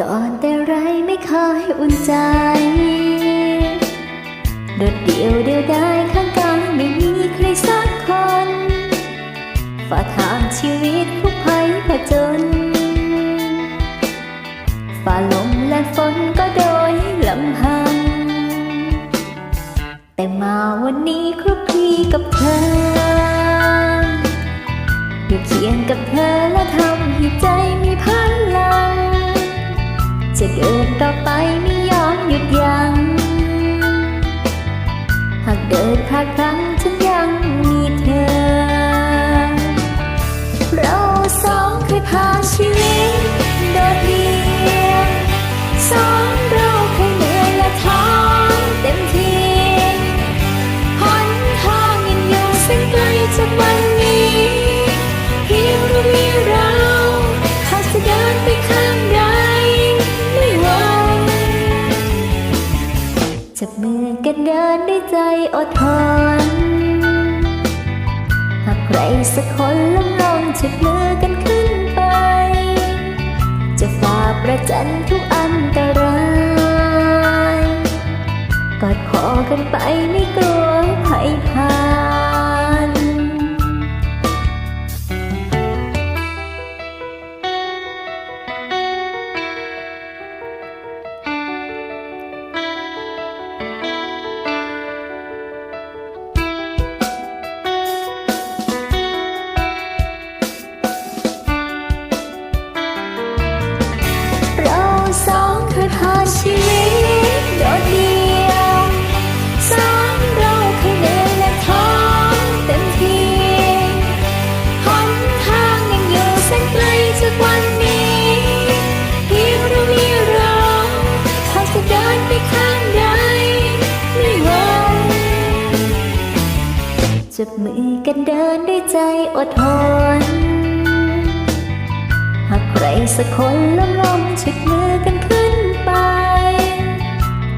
ก่อนแต่ไรไม่เคยอุ่นใจโดดเดี่ยวเดียวได้ข้างกายไม่มีใครสักคนฝ่าทางชีวิตผู้ภัยผจญฝ่าลมและฝนก็โดยลำพัง แต่มาวันนี้คลุกคลีกับเธอ อยู่เคียงกับเธอและทำให้ใจมีพ หากเดินพลา จับมือกันเดินด้วยใจอดทน หากใครสักคนล้มลงจับมือกันขึ้นไป จะฝ่าประจันทุกอันตราย กอดคอกันไปไม่กลัว จับมือกันเดินด้วยใจอดทน หากใครสักคนล้มลงเช็ดมือกันขึ้นไป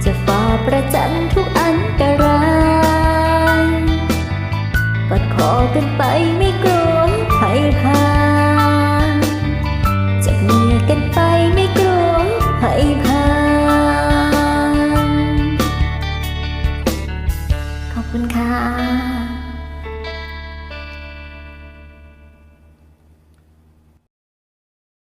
จะฝ่าประจันทุกอันตรายกอดคอกันไปไม่กลัว